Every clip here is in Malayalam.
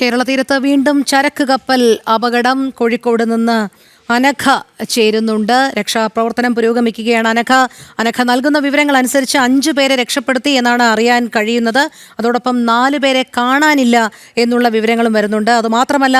കേരള തീരത്ത് വീണ്ടും ചരക്ക് കപ്പൽ അപകടം. കോഴിക്കോട് നിന്ന് അനഘ ചേരുന്നുണ്ട്. രക്ഷാപ്രവർത്തനം പുരോഗമിക്കുകയാണ് അനഘ. അനഘ നൽകുന്ന വിവരങ്ങൾ അനുസരിച്ച് അഞ്ചു പേരെ രക്ഷപ്പെടുത്തി എന്നാണ് അറിയാൻ കഴിയുന്നത്. അതോടൊപ്പം നാല് പേരെ കാണാനില്ല എന്നുള്ള വിവരങ്ങളും വരുന്നുണ്ട്. അതുമാത്രമല്ല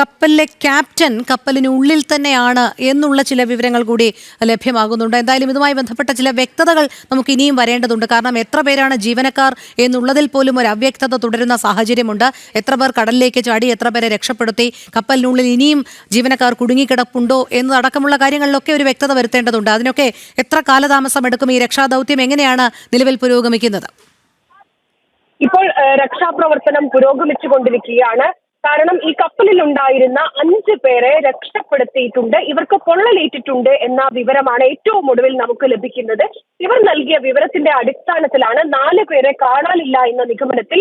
കപ്പലിലെ ക്യാപ്റ്റൻ കപ്പലിനുള്ളിൽ തന്നെയാണ് എന്നുള്ള ചില വിവരങ്ങൾ കൂടി ലഭ്യമാകുന്നുണ്ട്. എന്തായാലും ഇതുമായി ബന്ധപ്പെട്ട ചില വ്യക്തതകൾ നമുക്ക് ഇനിയും വരേണ്ടതുണ്ട്. കാരണം എത്ര പേരാണ് ജീവനക്കാർ എന്നുള്ളതിൽ പോലും ഒരു അവ്യക്തത തുടരുന്ന സാഹചര്യമുണ്ട്. എത്ര പേർ കടലിലേക്ക് ചാടി എത്ര പേരെ രക്ഷപ്പെടുത്തി കപ്പലിനുള്ളിൽ ഇനിയും ജീവനക്കാർ കുടുങ്ങിക്കിടപ്പുണ്ടോ എന്നതടക്കമുള്ള കാര്യങ്ങളിലൊക്കെ ഒരു വ്യക്തത വരുത്തേണ്ടതുണ്ട്. അതിനൊക്കെ എത്ര കാലതാമസം എടുക്കും ഈ രക്ഷാദൗത്യം എങ്ങനെയാണ് നിലവിൽ പുരോഗമിക്കുന്നത്? ഇപ്പോൾ രക്ഷാപ്രവർത്തനം പുരോഗമിച്ചുകൊണ്ടിരിക്കുകയാണ്. കാരണം ഈ കപ്പലിൽ ഉണ്ടായിരുന്ന അഞ്ച് പേരെ രക്ഷപ്പെടുത്തിയിട്ടുണ്ട്. ഇവർക്ക് പൊള്ളലേറ്റിട്ടുണ്ട് എന്ന വിവരമാണ് ഏറ്റവും ഒടുവിൽ നമുക്ക് ലഭിക്കുന്നത്. ഇവർ നൽകിയ വിവരത്തിന്റെ അടിസ്ഥാനത്തിലാണ് നാല് പേരെ കാണാനില്ല എന്ന നിഗമനത്തിൽ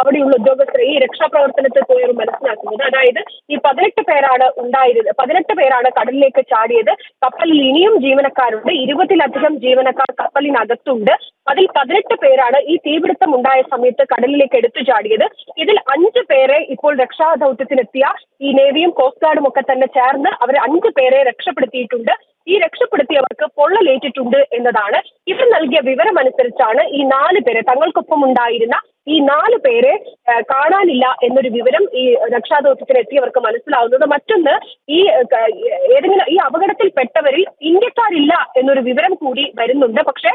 അവിടെയുള്ള ഉദ്യോഗസ്ഥരെ ഈ രക്ഷാപ്രവർത്തനത്തിൽ പോയവർ മനസ്സിലാക്കുന്നത്. അതായത് ഈ പതിനെട്ട് പേരാണ് ഉണ്ടായിരുന്നത്. പതിനെട്ട് പേരാണ് കടലിലേക്ക് ചാടിയത്. കപ്പലിൽ ഇനിയും ജീവനക്കാരുണ്ട്. ഇരുപതിലധികം ജീവനക്കാർ കപ്പലിനകത്തുണ്ട്. അതിൽ പതിനെട്ട് പേരാണ് ഈ തീപിടുത്തം ഉണ്ടായ സമയത്ത് കടലിലേക്ക് എടുത്തു ചാടിയത്. ഇതിൽ അഞ്ച് പേരെ ഇപ്പോൾ രക്ഷാദൗത്യത്തിനെത്തിയ ഈ നേവിയും കോസ്റ്റ് ഗാർഡും ഒക്കെ തന്നെ ചേർന്ന് അവർ അഞ്ച് പേരെ രക്ഷപ്പെടുത്തിയിട്ടുണ്ട്. ഈ രക്ഷപ്പെടുത്തിയവർക്ക് പൊള്ളലേറ്റിട്ടുണ്ട് എന്നതാണ്. ഇവർ നൽകിയ വിവരമനുസരിച്ചാണ് ഈ നാല് പേരെ തങ്ങൾക്കൊപ്പം ഉണ്ടായിരുന്ന ഈ നാല് പേരെ കാണാനില്ല എന്നൊരു വിവരം ഈ രക്ഷാദൗത്യത്തിന് എത്തിയവർക്ക് മനസ്സിലാവുന്നത്. മറ്റൊന്ന് ഈ ഏതെങ്കിലും ഈ അപകടത്തിൽപ്പെട്ടവരിൽ ഇന്ത്യക്കാരില്ല എന്നൊരു വിവരം കൂടി വരുന്നുണ്ട്. പക്ഷേ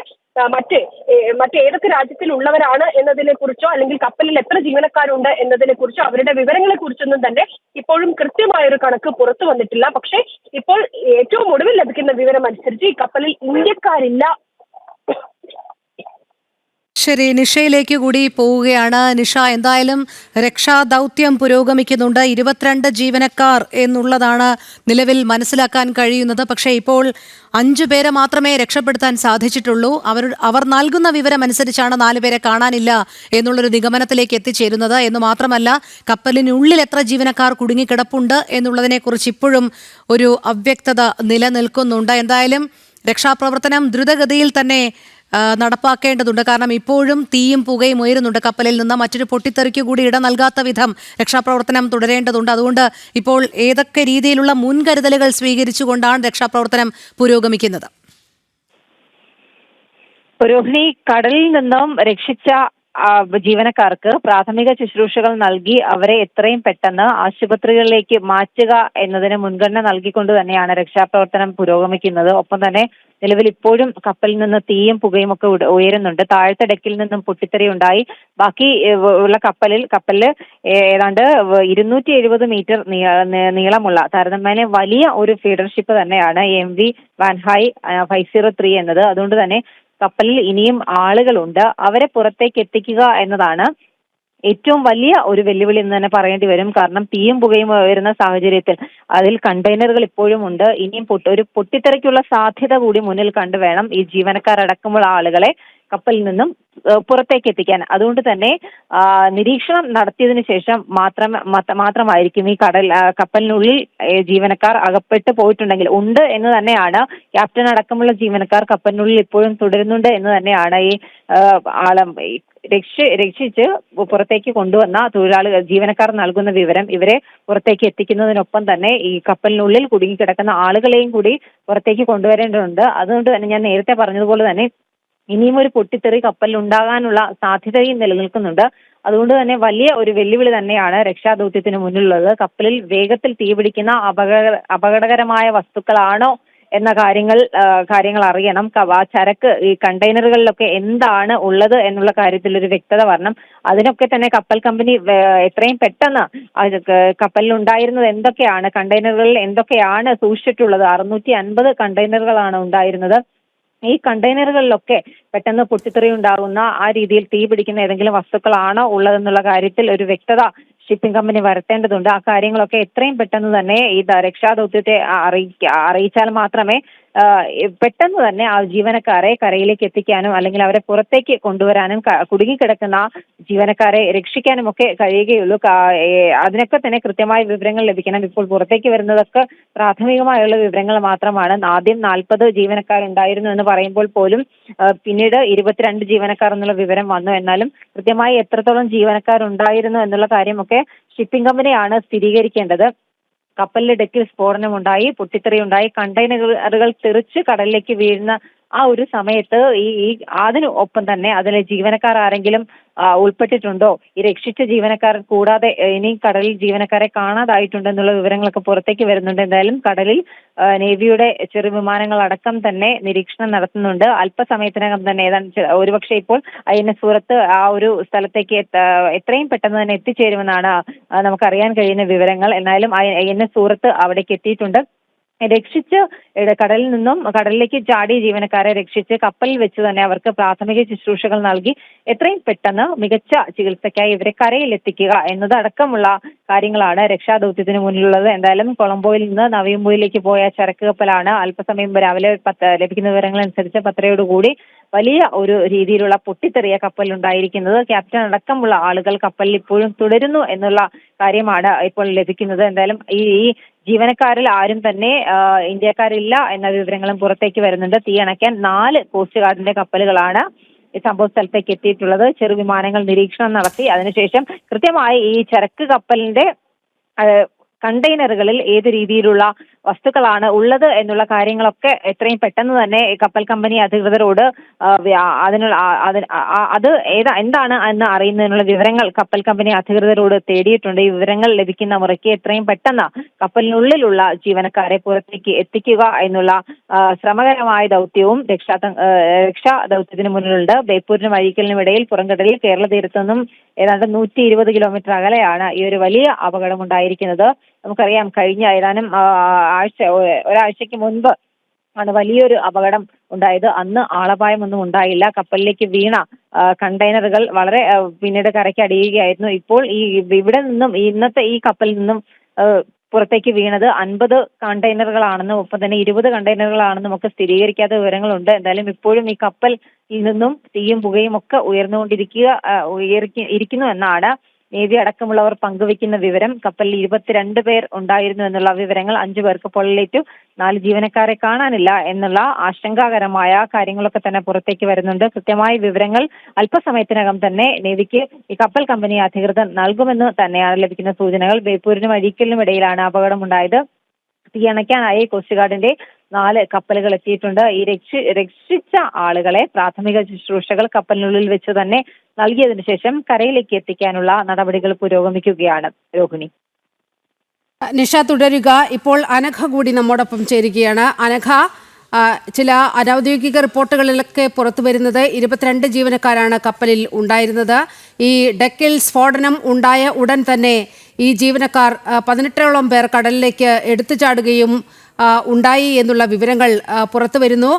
മറ്റ് മറ്റേതൊക്കെ രാജ്യത്തിലുള്ളവരാണ് എന്നതിനെ കുറിച്ചോ അല്ലെങ്കിൽ കപ്പലിൽ എത്ര ജീവനക്കാരുണ്ട് എന്നതിനെ കുറിച്ചോ അവരുടെ വിവരങ്ങളെ കുറിച്ചൊന്നും തന്നെ ഇപ്പോഴും കൃത്യമായ ഒരു കണക്ക് പുറത്തു വന്നിട്ടില്ല. പക്ഷേ ഇപ്പോൾ ഏറ്റവും ഒടുവിൽ ലഭിക്കുന്ന വിവരം അനുസരിച്ച് ഈ കപ്പലിൽ ഇന്ത്യക്കാരില്ല ശരി നിഷയിലേക്ക് കൂടി പോവുകയാണ് നിഷ. എന്തായാലും രക്ഷാദൗത്യം പുരോഗമിക്കുന്നുണ്ട്. ഇരുപത്തിരണ്ട് ജീവനക്കാർ എന്നുള്ളതാണ് നിലവിൽ മനസ്സിലാക്കാൻ കഴിയുന്നത്. പക്ഷേ ഇപ്പോൾ അഞ്ചു പേരെ മാത്രമേ രക്ഷപ്പെടുത്താൻ സാധിച്ചിട്ടുള്ളൂ. അവർ അവർ നൽകുന്ന വിവരമനുസരിച്ചാണ് നാലുപേരെ നാല് പേരെ കാണാനില്ല എന്നുള്ളൊരു നിഗമനത്തിലേക്ക് എത്തിച്ചേരുന്നത്. എന്ന് മാത്രമല്ല കപ്പലിനുള്ളിൽ എത്ര ജീവനക്കാർ കുടുങ്ങിക്കിടപ്പുണ്ട് എന്നുള്ളതിനെക്കുറിച്ച് ഇപ്പോഴും ഒരു അവ്യക്തത നിലനിൽക്കുന്നുണ്ട്. എന്തായാലും രക്ഷാപ്രവർത്തനം ദ്രുതഗതിയിൽ തന്നെ നടപ്പാക്കേണ്ടതുണ്ട്. കാരണം ഇപ്പോഴും തീയും പുകയും ഉയരുന്നുണ്ട്. കപ്പലിൽ നിന്ന് മറ്റൊരു പൊട്ടിത്തെറിക്ക് കൂടി ഇട നൽകാത്ത വിധം രക്ഷാപ്രവർത്തനം തുടരേണ്ടതുണ്ട്. അതുകൊണ്ട് ഇപ്പോൾ ഏതൊക്കെ രീതിയിലുള്ള മുൻകരുതലുകൾ സ്വീകരിച്ചുകൊണ്ടാണ് രക്ഷാപ്രവർത്തനം പുരോഗമിക്കുന്നത്? രോഹിണി കടലിൽ നിന്നും രക്ഷിച്ച ജീവനക്കാർക്ക് പ്രാഥമിക ശുശ്രൂഷകൾ നൽകി അവരെ എത്രയും പെട്ടെന്ന് ആശുപത്രികളിലേക്ക് മാറ്റുക എന്നതിന് മുൻഗണന നൽകിക്കൊണ്ട് തന്നെയാണ് രക്ഷാപ്രവർത്തനം പുരോഗമിക്കുന്നത്. ഒപ്പം തന്നെ നിലവിൽ ഇപ്പോഴും കപ്പലിൽ നിന്ന് തീയും പുകയും ഒക്കെ ഉയരുന്നുണ്ട്. താഴത്തെ ഡെക്കിൽ നിന്നും പൊട്ടിത്തെറി ഉണ്ടായി. ബാക്കി ഉള്ള കപ്പലിൽ കപ്പലിൽ ഏതാണ്ട് ഇരുന്നൂറ്റി എഴുപത് മീറ്റർ നീളമുള്ള താരതമ്യേന വലിയ ഒരു ഫീഡർഷിപ്പ് തന്നെയാണ് M V Wan Hai five zero three എന്നത്. അതുകൊണ്ട് തന്നെ കപ്പലിൽ ഇനിയും ആളുകളുണ്ട്. അവരെ പുറത്തേക്ക് എത്തിക്കുക എന്നതാണ് ഏറ്റവും വലിയ ഒരു വെല്ലുവിളി എന്ന് തന്നെ പറയേണ്ടി വരും. കാരണം തീയും പുകയും വരുന്ന സാഹചര്യത്തിൽ അതിൽ കണ്ടെയ്നറുകൾ ഇപ്പോഴും ഉണ്ട്. ഇനിയും പൊട്ടി ഒരു പൊട്ടിത്തെറിക്കുള്ള സാധ്യത കൂടി മുന്നിൽ കണ്ടു വേണം ഈ ജീവനക്കാരടക്കമുള്ള ആളുകളെ കപ്പലിൽ നിന്നും പുറത്തേക്ക് എത്തിക്കാൻ. അതുകൊണ്ട് തന്നെ നിരീക്ഷണം നടത്തിയതിനു ശേഷം മാത്രം മാത്രമായിരിക്കും ഈ കടൽ കപ്പലിനുള്ളിൽ ജീവനക്കാർ അകപ്പെട്ട് പോയിട്ടുണ്ടെങ്കിൽ ഉണ്ട് എന്ന് തന്നെയാണ്. ക്യാപ്റ്റൻ അടക്കമുള്ള ജീവനക്കാർ കപ്പലിനുള്ളിൽ ഇപ്പോഴും തുടരുന്നുണ്ട് എന്ന് തന്നെയാണ് ഈ ആളം രക്ഷ രക്ഷിച്ച് പുറത്തേക്ക് കൊണ്ടുവന്ന തൊഴിലാളികൾ ജീവനക്കാർ നൽകുന്ന വിവരം ഇവരെ പുറത്തേക്ക് എത്തിക്കുന്നതിനൊപ്പം തന്നെ ഈ കപ്പലിനുള്ളിൽ കുടുങ്ങിക്കിടക്കുന്ന ആളുകളെയും കൂടി പുറത്തേക്ക് കൊണ്ടുവരേണ്ടതുണ്ട്. അതുകൊണ്ട് തന്നെ ഞാൻ നേരത്തെ പറഞ്ഞതുപോലെ തന്നെ ഇനിയും ഒരു പൊട്ടിത്തെറി കപ്പലിൽ ഉണ്ടാകാനുള്ള സാധ്യതയും നിലനിൽക്കുന്നുണ്ട്. അതുകൊണ്ട് തന്നെ വലിയ ഒരു വെല്ലുവിളി തന്നെയാണ് രക്ഷാദൗത്യത്തിന് മുന്നിലുള്ളത്. കപ്പലിൽ വേഗത്തിൽ തീപിടിക്കുന്ന അപകട അപകടകരമായ വസ്തുക്കളാണോ എന്ന കാര്യങ്ങൾ കാര്യങ്ങൾ അറിയണം. ആ ചരക്ക് ഈ കണ്ടെയ്നറുകളിലൊക്കെ എന്താണ് ഉള്ളത് എന്നുള്ള കാര്യത്തിൽ ഒരു വ്യക്തത വരണം. അതിനൊക്കെ തന്നെ കപ്പൽ കമ്പനി എത്രയും പെട്ടെന്ന് കപ്പലിൽ ഉണ്ടായിരുന്നത് എന്തൊക്കെയാണ് കണ്ടെയ്നറുകളിൽ എന്തൊക്കെയാണ് സൂക്ഷിച്ചിട്ടുള്ളത്? അറുന്നൂറ്റി അൻപത് കണ്ടെയ്നറുകളാണ് ഉണ്ടായിരുന്നത്. ഈ കണ്ടെയ്നറുകളിലൊക്കെ പെട്ടെന്ന് പൊട്ടിത്തെറി ഉണ്ടാകുന്ന ആ രീതിയിൽ തീ പിടിക്കുന്ന ഏതെങ്കിലും വസ്തുക്കളാണോ ഉള്ളതെന്നുള്ള കാര്യത്തിൽ ഒരു വ്യക്തത ഷിപ്പിംഗ് കമ്പനി വരുത്തേണ്ടതുണ്ട്. ആ കാര്യങ്ങളൊക്കെ എത്രയും പെട്ടെന്ന് തന്നെ ഈ രക്ഷാദൗത്യത്തെ അറിയിക്ക അറിയിച്ചാൽ മാത്രമേ പെട്ടെന്ന് തന്നെ ആ ജീവനക്കാരെ കരയിലേക്ക് എത്തിക്കാനും അല്ലെങ്കിൽ അവരെ പുറത്തേക്ക് കൊണ്ടുവരാനും കുടുങ്ങിക്കിടക്കുന്ന ജീവനക്കാരെ രക്ഷിക്കാനും ഒക്കെ കഴിയുകയുള്ളൂ അതിനൊക്കെ തന്നെ കൃത്യമായ വിവരങ്ങൾ ലഭിക്കണം. ഇപ്പോൾ പുറത്തേക്ക് വരുന്നതൊക്കെ പ്രാഥമികമായുള്ള വിവരങ്ങൾ മാത്രമാണ്. ആദ്യം നാൽപ്പത് ജീവനക്കാരുണ്ടായിരുന്നു എന്ന് പറയുമ്പോൾ പോലും പിന്നീട് ഇരുപത്തിരണ്ട് ജീവനക്കാർ എന്നുള്ള വിവരം വന്നു. എന്നാലും കൃത്യമായി എത്രത്തോളം ജീവനക്കാരുണ്ടായിരുന്നു എന്നുള്ള കാര്യമൊക്കെ ഷിപ്പിംഗ് കമ്പനിയാണ് സ്ഥിരീകരിക്കേണ്ടത്. കപ്പലിലെ ഡെക്കിൽ സ്ഫോടനമുണ്ടായി പൊട്ടിത്തെറിയുണ്ടായി കണ്ടെയ്നറുകൾ തെറിച്ച് കടലിലേക്ക് വീഴുന്ന ആ ഒരു സമയത്ത് ഈ ഈ അതിന് ഒപ്പം തന്നെ അതിലെ ജീവനക്കാർ ആരെങ്കിലും ഉൾപ്പെട്ടിട്ടുണ്ടോ? ഈ രക്ഷിച്ച ജീവനക്കാർ കൂടാതെ ഇനി കടലിൽ ജീവനക്കാരെ കാണാതായിട്ടുണ്ടെന്നുള്ള വിവരങ്ങളൊക്കെ പുറത്തേക്ക് വരുന്നുണ്ട്. എന്തായാലും കടലിൽ നേവിയുടെ ചെറു വിമാനങ്ങൾ അടക്കം തന്നെ നിരീക്ഷണം നടത്തുന്നുണ്ട്. അല്പസമയത്തിനകം തന്നെ ഏതാണ്ട് ഒരുപക്ഷെ ഇപ്പോൾ എൻ എസ് സൂറത്ത് ആ ഒരു സ്ഥലത്തേക്ക് എത്രയും പെട്ടെന്ന് തന്നെ എത്തിച്ചേരുമെന്നാണ് നമുക്കറിയാൻ കഴിയുന്ന വിവരങ്ങൾ. എന്നാലും എൻ എസ് സൂറത്ത് അവിടേക്ക് എത്തിയിട്ടുണ്ട്. രക്ഷിച്ച് കടലിൽ നിന്നും കടലിലേക്ക് ചാടിയ ജീവനക്കാരെ രക്ഷിച്ച് കപ്പലിൽ വെച്ച് തന്നെ അവർക്ക് പ്രാഥമിക ശുശ്രൂഷകൾ നൽകി. എത്രയും പെട്ടെന്ന് മികച്ച ചികിത്സയ്ക്കായി ഇവരെ കരയിൽ എത്തിക്കുക എന്നതടക്കമുള്ള കാര്യങ്ങളാണ് രക്ഷാദൌത്യത്തിന് മുന്നിലുള്ളത്. എന്തായാലും കൊളംബോയിൽ നിന്ന് നവീംബോയിലേക്ക് പോയ ചരക്ക് കപ്പലാണ് അല്പസമയം രാവിലെ ലഭിക്കുന്ന വിവരങ്ങൾ അനുസരിച്ച് പത്തരയോടുകൂടി വലിയ ഒരു രീതിയിലുള്ള പൊട്ടിത്തെറിയ കപ്പൽ ഉണ്ടായിരിക്കുന്നത് ക്യാപ്റ്റൻ അടക്കമുള്ള ആളുകൾ കപ്പലിൽ ഇപ്പോഴും തുടരുന്നു എന്നുള്ള കാര്യമാണ് ഇപ്പോൾ ലഭിക്കുന്നത്. എന്തായാലും ഈ ജീവനക്കാരിൽ ആരും തന്നെ ഇന്ത്യക്കാരില്ല എന്ന വിവരങ്ങളും പുറത്തേക്ക് വരുന്നുണ്ട്. തീയണയ്ക്കാൻ നാല് കോസ്റ്റ് ഗാർഡിന്റെ കപ്പലുകളാണ് സംഭവ സ്ഥലത്തേക്ക് എത്തിയിട്ടുള്ളത്. ചെറുവിമാനങ്ങൾ നിരീക്ഷണം നടത്തി. അതിനുശേഷം കൃത്യമായി ഈ ചരക്ക് കപ്പലിന്റെ കണ്ടെയ്നറുകളിൽ ഏത് രീതിയിലുള്ള വസ്തുക്കളാണ് ഉള്ളത് എന്നുള്ള കാര്യങ്ങളൊക്കെ എത്രയും പെട്ടെന്ന് തന്നെ കപ്പൽ കമ്പനി അധികൃതരോട് അതിനുള്ള അത് ഏതാ എന്താണ് എന്ന് അറിയുന്നതിനുള്ള വിവരങ്ങൾ കപ്പൽ കമ്പനി അധികൃതരോട് തേടിയിട്ടുണ്ട്. ഈ വിവരങ്ങൾ ലഭിക്കുന്ന മുറയ്ക്ക് എത്രയും പെട്ടെന്ന് കപ്പലിനുള്ളിലുള്ള ജീവനക്കാരെ പുറത്തേക്ക് എത്തിക്കുക എന്നുള്ള ശ്രമകരമായ ദൗത്യവും രക്ഷാ രക്ഷാ ദൗത്യത്തിന് മുന്നിലുണ്ട്. ബേപ്പൂരിനും അഴീക്കലിനും ഇടയിൽ പുറംകടലിൽ കേരള തീരത്തു നിന്നും ഏതാണ്ട് നൂറ്റി ഇരുപത് കിലോമീറ്റർ അകലെയാണ് ഈ ഒരു വലിയ അപകടം ഉണ്ടായിരിക്കുന്നത്. നമുക്കറിയാം കഴിഞ്ഞ ഏതാനും ആഴ്ച ഒരാഴ്ചക്ക് മുൻപ് ആണ് വലിയൊരു അപകടം ഉണ്ടായത്. അന്ന് ആളപായമൊന്നും ഉണ്ടായില്ല. കപ്പലിലേക്ക് വീണ കണ്ടെയ്നറുകൾ വളരെ പിന്നീട് കരയ്ക്ക് അടിയുകയായിരുന്നു. ഇപ്പോൾ ഈ ഇവിടെ നിന്നും ഇന്നത്തെ ഈ കപ്പലിൽ നിന്നും പുറത്തേക്ക് വീണത് അൻപത് കണ്ടെയ്നറുകളാണെന്നും ഒപ്പം തന്നെ ഇരുപത് കണ്ടെയ്നറുകളാണെന്നും ഒക്കെ സ്ഥിരീകരിക്കാത്ത വിവരങ്ങളുണ്ട്. എന്തായാലും ഇപ്പോഴും ഈ കപ്പലിൽ നിന്നും തീയും പുകയും ഒക്കെ ഉയർന്നുകൊണ്ടിരിക്കുക ഉയർക്കി ഇരിക്കുന്നു എന്നാണ് നേവി അടക്കമുള്ളവർ പങ്കുവയ്ക്കുന്ന വിവരം കപ്പലിൽ ഇരുപത്തിരണ്ട് പേർ ഉണ്ടായിരുന്നു എന്നുള്ള വിവരങ്ങൾ അഞ്ചു പേർക്ക് പൊള്ളലേറ്റു. നാല് ജീവനക്കാരെ കാണാനില്ല എന്നുള്ള ആശങ്കാകരമായ കാര്യങ്ങളൊക്കെ തന്നെ പുറത്തേക്ക് വരുന്നുണ്ട്. കൃത്യമായ വിവരങ്ങൾ അല്പസമയത്തിനകം തന്നെ നീതിക്ക് ഈ കപ്പൽ കമ്പനി അധികൃതർ നൽകുമെന്ന് തന്നെയാണ് ലഭിക്കുന്ന സൂചനകൾ. ബേപ്പൂരിനും അഴീക്കലിനും ഇടയിലാണ് അപകടമുണ്ടായത്. തീയണയ്ക്കാനായി കോസ്റ്റ് ഗാർഡിന്റെ നാല് കപ്പലുകൾ എത്തിയിട്ടുണ്ട്. ഈ രക്ഷി രക്ഷിച്ച ആളുകളെ പ്രാഥമിക ശുശ്രൂഷകൾ കപ്പലിനുള്ളിൽ വെച്ച് തന്നെ നൽകിയതിനു ശേഷം കരയിലേക്ക് എത്തിക്കാനുള്ള നടപടികൾ പുരോഗമിക്കുകയാണ് രോഹിണി. നിഷ തുടരുക. ഇപ്പോൾ അനഘ കൂടി നമ്മോടൊപ്പം ചേരുകയാണ്. അനഘ ചില അനൌദ്യോഗിക റിപ്പോർട്ടുകളിലൊക്കെ പുറത്തു വരുന്നത് ഇരുപത്തിരണ്ട് ജീവനക്കാരാണ് കപ്പലിൽ ഉണ്ടായിരുന്നത്. ഈ ഡെക്കിൽ സ്ഫോടനം ഉണ്ടായ ഉടൻ തന്നെ ഈ ജീവനക്കാർ പതിനെട്ടോളം പേർ കടലിലേക്ക് എടുത്തു ചാടുകയും ഉണ്ടായി എന്നുള്ള വിവരങ്ങൾ പുറത്തു വരുന്നു.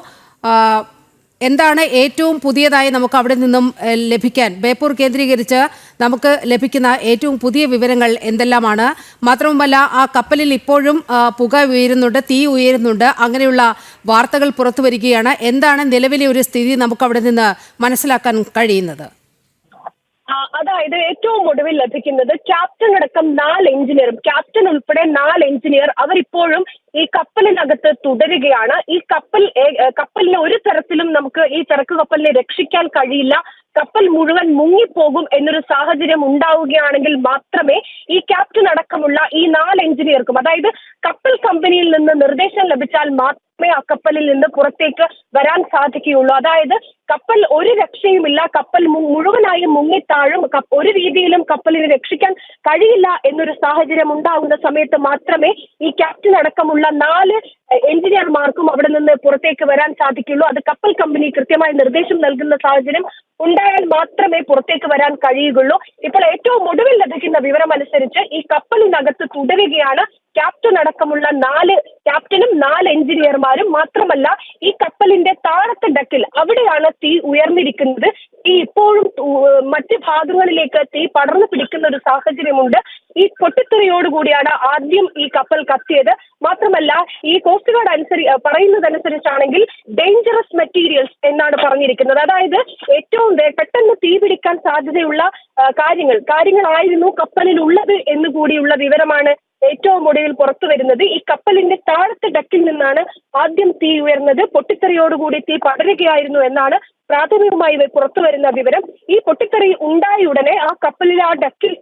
എന്താണ് ഏറ്റവും പുതിയതായി നമുക്ക് അവിടെ നിന്നും ലഭിക്കാൻ? ബേപ്പൂർ കേന്ദ്രീകരിച്ച് നമുക്ക് ലഭിക്കുന്ന ഏറ്റവും പുതിയ വിവരങ്ങൾ എന്തെല്ലാമാണ്? മാത്രവുമല്ല ആ കപ്പലിൽ ഇപ്പോഴും പുക ഉയരുന്നുണ്ട് തീ ഉയരുന്നുണ്ട്. അങ്ങനെയുള്ള വാർത്തകൾ പുറത്തു വരികയാണ്. എന്താണ് നിലവിലെ ഒരു സ്ഥിതി നമുക്ക് അവിടെ നിന്ന് മനസ്സിലാക്കാൻ കഴിയുന്നത്? അതായത് ഏറ്റവും ഒടുവിൽ ലഭിക്കുന്നത് ക്യാപ്റ്റൻ അടക്കം നാല് എഞ്ചിനീയറും ക്യാപ്റ്റൻ ഉൾപ്പെടെ നാല് എഞ്ചിനീയർ അവരിപ്പോഴും ഈ കപ്പലിനകത്ത് തുടരുകയാണ്. ഈ കപ്പൽ കപ്പലിനെ ഒരു തരത്തിലും നമുക്ക് ഈ ചരക്ക് കപ്പലിനെ രക്ഷിക്കാൻ കഴിയില്ല. കപ്പൽ മുഴുവൻ മുങ്ങിപ്പോകും എന്നൊരു സാഹചര്യം ഉണ്ടാവുകയാണെങ്കിൽ മാത്രമേ ഈ ക്യാപ്റ്റൻ അടക്കമുള്ള ഈ നാല് എഞ്ചിനീയർക്കും അതായത് കപ്പൽ കമ്പനിയിൽ നിന്ന് നിർദ്ദേശം ലഭിച്ചാൽ മാത്രമേ ആ കപ്പലിൽ നിന്ന് പുറത്തേക്ക് വരാൻ സാധിക്കുകയുള്ളൂ. അതായത് കപ്പൽ ഒരു രക്ഷയുമില്ല കപ്പൽ മുഴുവനായും മുങ്ങിത്താഴും ഒരു രീതിയിലും കപ്പലിനെ രക്ഷിക്കാൻ കഴിയില്ല എന്നൊരു സാഹചര്യം ഉണ്ടാകുന്ന സമയത്ത് മാത്രമേ ഈ ക്യാപ്റ്റൻ അടക്കമുള്ള നാല് എ- എഞ്ചിനീയർമാർക്കും അവിടെ നിന്ന് പുറത്തേക്ക് വരാൻ സാധിക്കുള്ളൂ. അത് കപ്പൽ കമ്പനി കൃത്യമായി നിർദ്ദേശം നൽകുന്ന സാഹചര്യം ഉണ്ടായാൽ മാത്രമേ പുറത്തേക്ക് വരാൻ കഴിയുകയുള്ളൂ. ഇപ്പോൾ ഏറ്റവും ഒടുവിൽ ലഭിക്കുന്ന വിവരം അനുസരിച്ച് ഈ കപ്പലിനകത്ത് തുടരുകയാണ്. ക്യാപ്റ്റൻ അടക്കമുള്ള നാല് ക്യാപ്റ്റനും നാല് എഞ്ചിനീയർമാരും മാത്രമല്ല ഈ കപ്പലിന്റെ താഴത്തെ ഡക്കിൽ അവിടെയാണ് തീ ഉയർന്നിരിക്കുന്നത്. തീ ഇപ്പോഴും മറ്റ് ഭാഗങ്ങളിലേക്ക് തീ പടർന്നു പിടിക്കുന്ന ഒരു സാഹചര്യമുണ്ട്. ഈ പൊട്ടിത്തെറിയോടുകൂടിയാണ് ആദ്യം ഈ കപ്പൽ കത്തിയത്. മാത്രമല്ല ഈ കോസ്റ്റ് ഗാർഡ് അനുസരി പറയുന്നതനുസരിച്ചാണെങ്കിൽ ഡേഞ്ചറസ് മെറ്റീരിയൽസ് എന്നാണ് പറഞ്ഞിരിക്കുന്നത്. അതായത് ഏറ്റവും പെട്ടെന്ന് തീ പിടിക്കാൻ സാധ്യതയുള്ള കാര്യങ്ങൾ കാര്യങ്ങളായിരുന്നു കപ്പലിൽ ഉള്ളത് എന്ന് കൂടിയുള്ള വിവരമാണ് ഏറ്റവും ഒടുവിൽ പുറത്തു വരുന്നത്. ഈ കപ്പലിന്റെ താഴത്തെ ഡക്കിൽ നിന്നാണ് ആദ്യം തീ ഉയർന്നത്. പൊട്ടിത്തെറിയോടുകൂടി തീ പടരുകയായിരുന്നു എന്നാണ് പ്രാഥമികമായി പുറത്തു വരുന്ന വിവരം. ഈ പൊട്ടിത്തെറി ഉണ്ടായ ഉടനെ ആ കപ്പലിലെ ആ ഡക്കിൽ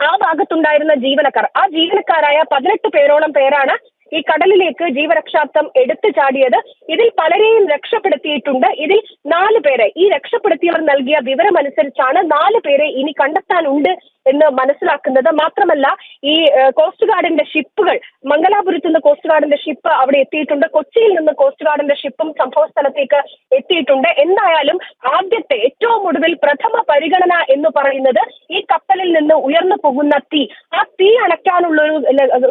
ആ ഭാഗത്തുണ്ടായിരുന്ന ജീവനക്കാർ ആ ജീവനക്കാരായ പതിനെട്ട് പേരോളം പേരാണ് ഈ കടലിലേക്ക് ജീവരക്ഷാർത്ഥം എടുത്തു ചാടിയത് ഇതിൽ പലരെയും രക്ഷപ്പെടുത്തിയിട്ടുണ്ട്. ഇതിൽ നാല് പേരെ ഈ രക്ഷപ്പെടുത്തിയവർ നൽകിയ വിവരമനുസരിച്ചാണ് നാല് പേരെ ഇനി കണ്ടെത്താനുണ്ട് എന്ന് മനസ്സിലാക്കുന്നത്. മാത്രമല്ല ഈ കോസ്റ്റ് ഗാർഡിന്റെ ഷിപ്പുകൾ മംഗലാപുരത്ത് നിന്ന് കോസ്റ്റ് ഗാർഡിന്റെ ഷിപ്പ് അവിടെ എത്തിയിട്ടുണ്ട്. കൊച്ചിയിൽ നിന്ന് കോസ്റ്റ് ഗാർഡിന്റെ ഷിപ്പും സംഭവ സ്ഥലത്തേക്ക് എത്തിയിട്ടുണ്ട്. എന്തായാലും ആദ്യത്തെ ഏറ്റവും ഒടുവിൽ പ്രഥമ പരിഗണന എന്ന് പറയുന്നത് ഈ കപ്പലിൽ നിന്ന് ഉയർന്നു പോകുന്ന തീ. ആ തീ അണയ്ക്കാനുള്ള ഒരു ല-